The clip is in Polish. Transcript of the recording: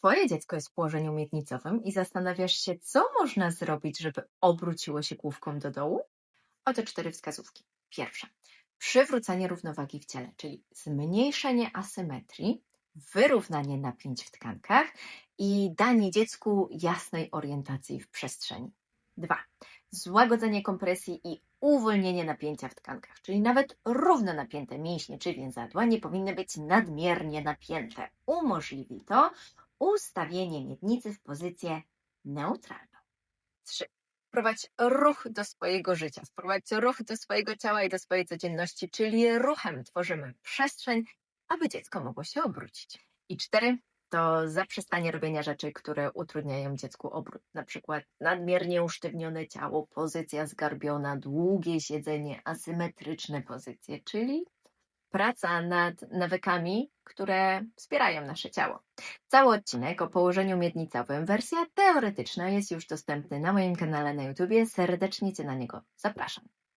Twoje dziecko jest w położeniu miednicowym i zastanawiasz się, co można zrobić, żeby obróciło się główką do dołu? Oto cztery wskazówki. Pierwsza. Przywrócenie równowagi w ciele, czyli zmniejszenie asymetrii, wyrównanie napięć w tkankach i danie dziecku jasnej orientacji w przestrzeni. Dwa. Złagodzenie kompresji i uwolnienie napięcia w tkankach, czyli nawet równo napięte mięśnie czy więzadła nie powinny być nadmiernie napięte. Umożliwi to ustawienie miednicy w pozycję neutralną. Trzy. Wprowadź ruch do swojego życia, wprowadź ruch do swojego ciała i do swojej codzienności, czyli ruchem tworzymy przestrzeń, aby dziecko mogło się obrócić. I cztery. To zaprzestanie robienia rzeczy, które utrudniają dziecku obrót, na przykład nadmiernie usztywnione ciało, pozycja zgarbiona, długie siedzenie, asymetryczne pozycje, czyli praca nad nawykami, które wspierają nasze ciało. Cały odcinek o położeniu miednicowym, wersja teoretyczna jest już dostępny na moim kanale na YouTubie. Serdecznie Cię na niego zapraszam.